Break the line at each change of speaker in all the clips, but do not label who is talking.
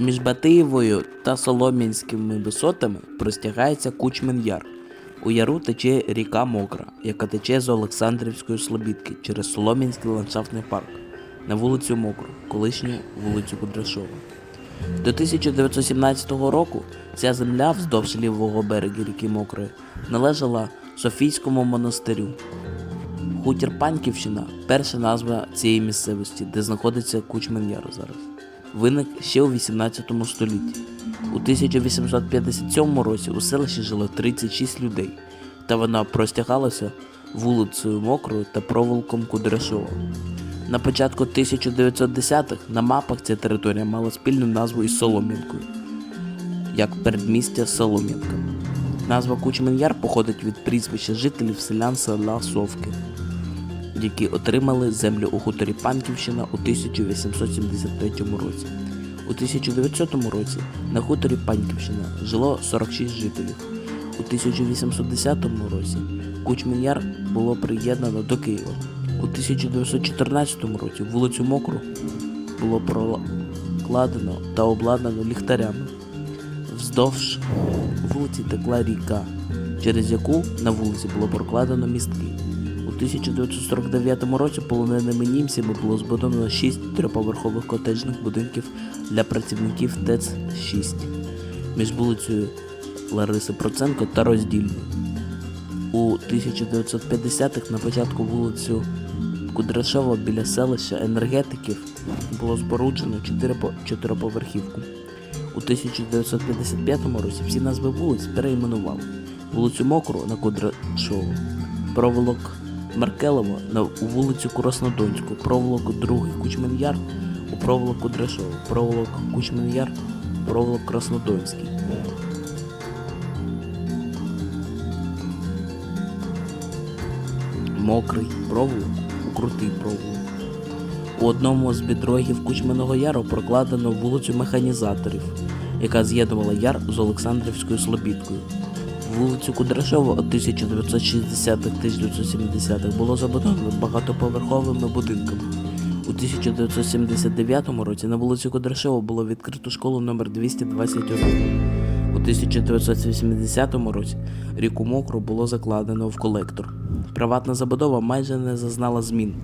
Між Батиєвою та Солом'янськими висотами простягається Кучмен Яр. У яру тече ріка Мокра, яка тече з Олександрівської Слобідки через Солом'янський ландшафтний парк на вулицю Мокру, колишню вулицю Кудряшова. До 1917 року ця земля вздовж лівого берега ріки Мокрої належала Софійському монастирю. Хутір Паньківщина перша назва цієї місцевості, де знаходиться Кучмен Яр зараз. Виник ще у 18 столітті. У 1857 році у селищі жило 36 людей, та вона простягалася вулицею Мокрою та провулком Кудряшова. На початку 1910-х на мапах ця територія мала спільну назву із Солом'янкою, як передмістя Солом'янка. Назва Кучмен Яр походить від прізвища жителів селян села Совки, які отримали землю у хуторі Панківщина у 1873 році. У 1900 році на хуторі Панківщина жило 46 жителів. У 1810 році Кучмен Яр було приєднано до Києва. У 1914 році вулицю Мокру було прокладено та обладнано ліхтарями. Вздовж вулиці текла ріка, через яку на вулиці було прокладено містки. У 1949 році полоненими німцями було збудовано 6 трьохповерхових котеджних будинків для працівників ТЕЦ-6 між вулицею Лариси Проценко та Роздільною. У 1950-х на початку вулицю Кудряшова біля селища енергетиків було споруджено 4 чотириповерхівку. У 1955 році всі назви вулиць перейменували. Вулицю Мокру на Кудряшову, проволок Маркелова на вулицю Краснодонську, проволок Другий Кучмен-Яр у проволок Кудряшову, проволок Кучмен-Яр, проволок Краснодонський. Мокрий проволок крутий проволок. У одному з бідрогів Кучменого Яру прокладено вулицю механізаторів, яка з'єднувала яр з Олександрівською Слобідкою. Вулицю Кудряшова у 1960-1970-х було забудовано багатоповерховими будинками. У 1979 році на вулиці Кудряшова було відкрито школу номер 221. У 1980 році ріку Мокру було закладено в колектор. Приватна забудова майже не зазнала змін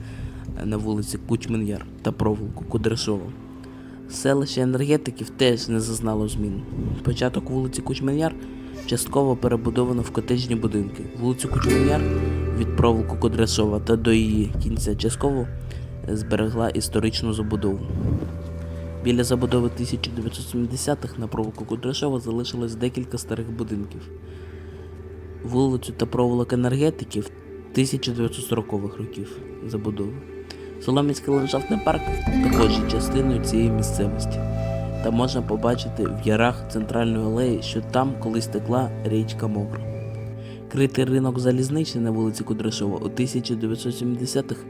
на вулиці Кучмен-Яр та провулку Кудряшова. Селище енергетиків теж не зазнало змін. Початок вулиці Кучмен-Яр частково перебудовано в котеджні будинки. Вулицю Кучмен-Яр від провулку Кудряшова та до її кінця частково зберегла історичну забудову. Біля забудови 1970-х на провулку Кудряшова залишилось декілька старих будинків. Вулицю та провулок енергетиків 1940-х років забудови. Солом'янський ландшафтний парк також є частиною цієї місцевості. Та можна побачити в ярах центральної алеї, що там колись текла річка Мокра. Критий ринок залізничний на вулиці Кудряшова у 1970-х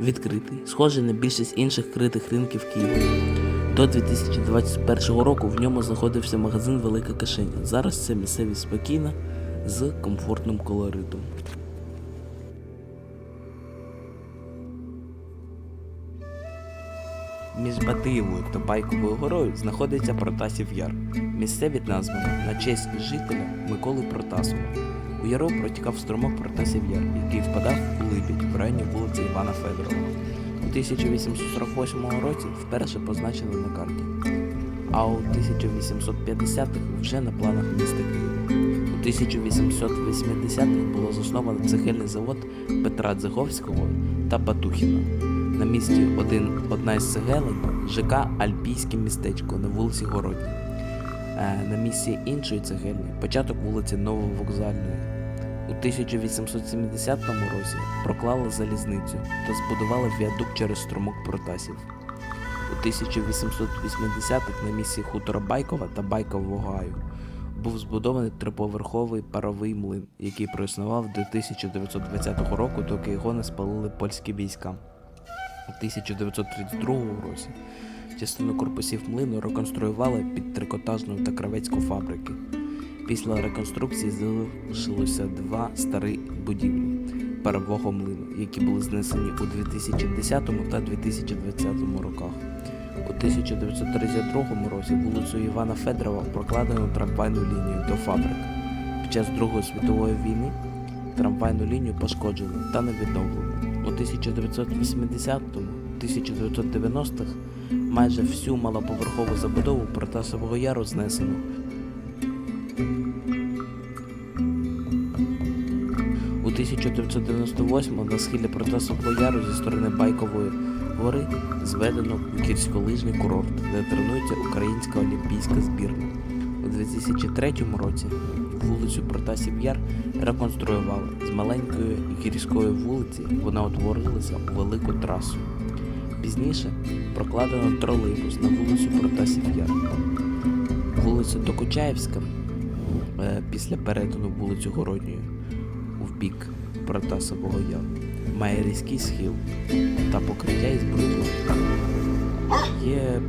відкритий, схожий на більшість інших критих ринків Києва. До 2021 року в ньому знаходився магазин Велика Кишеня. Зараз це місцевість спокійна з комфортним колоритом. Між Батиєвою та Байковою горою знаходиться Протасів Яр. Місцевість названа на честь жителя Миколи Протасова. У яру протікав струмок Протасів Яр, який впадав у Липідь в районі вулиці Івана Федорова. У 1848 році вперше позначили на карті, а у 1850-х вже на планах міста Києва. У 1880-х було засновано цегельний завод Петра Дзиговського та Батухіна. На місці один, одна із цегелень ЖК Альпійське містечко на вулиці Городній. Е, На місці іншої цегельні початок вулиці Нововокзальної. У 1870 році проклали залізницю та збудували віадук через струмок Протасів. У 1880-х на місці хутора Байкова та Байкового гаю був збудований триповерховий паровий млин, який проіснував до 1920 року, доки його не спалили польські війська. У 1932 році частину корпусів млину реконструювали під трикотажну та кравецьку фабрики. Після реконструкції залишилося два старі будівлі парового млину, які були знесені у 2010 та 2020 роках. У 1932 році вулицю Івана Федорова прокладено трамвайну лінію до фабрик. Під час Другої світової війни трамвайну лінію пошкоджено та не відновлено. У 1980-1990-х майже всю малоповерхову забудову Протасового Яру знесено. 1998 на схилі Протасового Яру зі сторони Байкової гори зведено гірськолижний курорт, де тренується українська олімпійська збірна. У 2003 році вулицю Протасів Яр реконструювали. З маленької гірської вулиці вона утворилася у велику трасу. Пізніше прокладено тролейбус на вулицю Протасів Яр. Вулиця Докучаєвська е, після перетину вулиці Городньої бік Протасового Яру має різкий схил та покриття із брукви. Є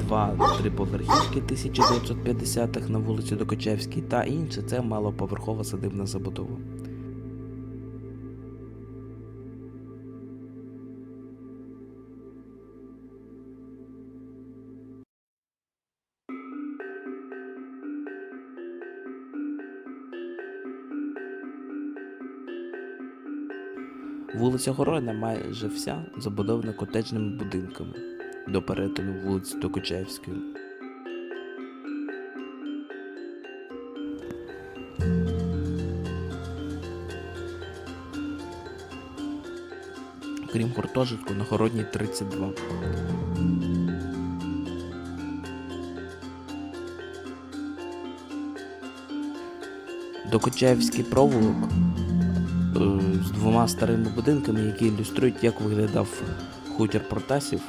два-три поверхівки 1950-х на вулиці Докочевській та інше це малоповерхова садибна забудова. Вулиця Городна майже вся забудована котеджними будинками до перетину вулиці Докучаєвської. Крім гуртожитку, на Городній 32. Докучаєвський провулок з двома старими будинками, які ілюструють, як виглядав хутір Протасів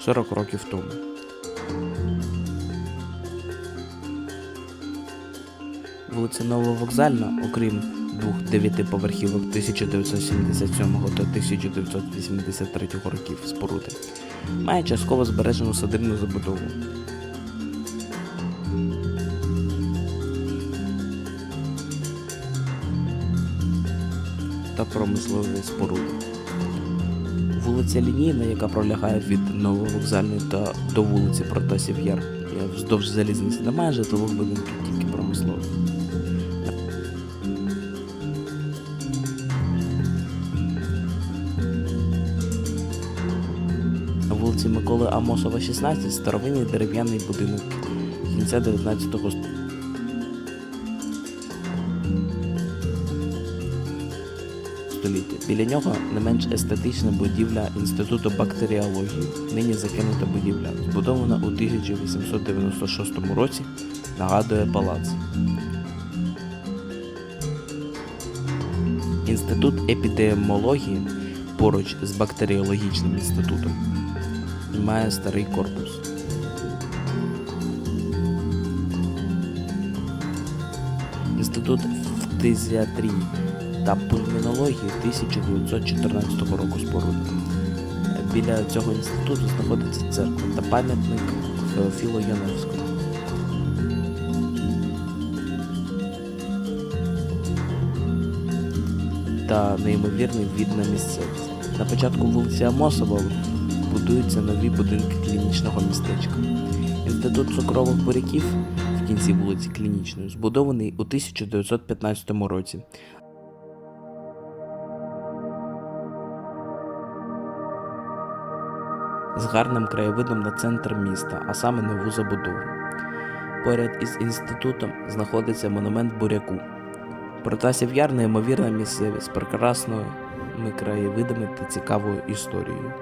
40 років тому. Вулиця Нововокзальна, окрім двох дев'ятиповерхівок 1977 та 1983 років споруди, має частково збережену садибну забудову. Та промислові споруди. Вулиця Лінійна, яка пролягає від Нововокзальної та до вулиці Протасів Яр, вздовж залізниці, немає житлових будинків, тільки промислових. На вулиці Миколи Амосова, 16, старовинний дерев'яний будинок кінця 19 століття. Століття. Біля нього не менш естетична будівля Інституту бактеріології, нині закинута будівля, збудована у 1896 році, нагадує палац. Інститут епідеміології поруч з бактеріологічним інститутом має старий корпус. Інститут фтизіатрії та пульмінології 1914 року споруди. Біля цього інституту знаходиться церква та пам'ятник Феофілу Яневському. Та неймовірний від на місцевість. На початку вулиці Амосова будуються нові будинки клінічного містечка. Інститут цукрових буряків в кінці вулиці Клінічної збудований у 1915 році. З гарним краєвидом на центр міста, а саме нову забудову. Поряд із інститутом знаходиться монумент буряку. Протасів Яр неймовірна місцевість з прекрасними краєвидами та цікавою історією.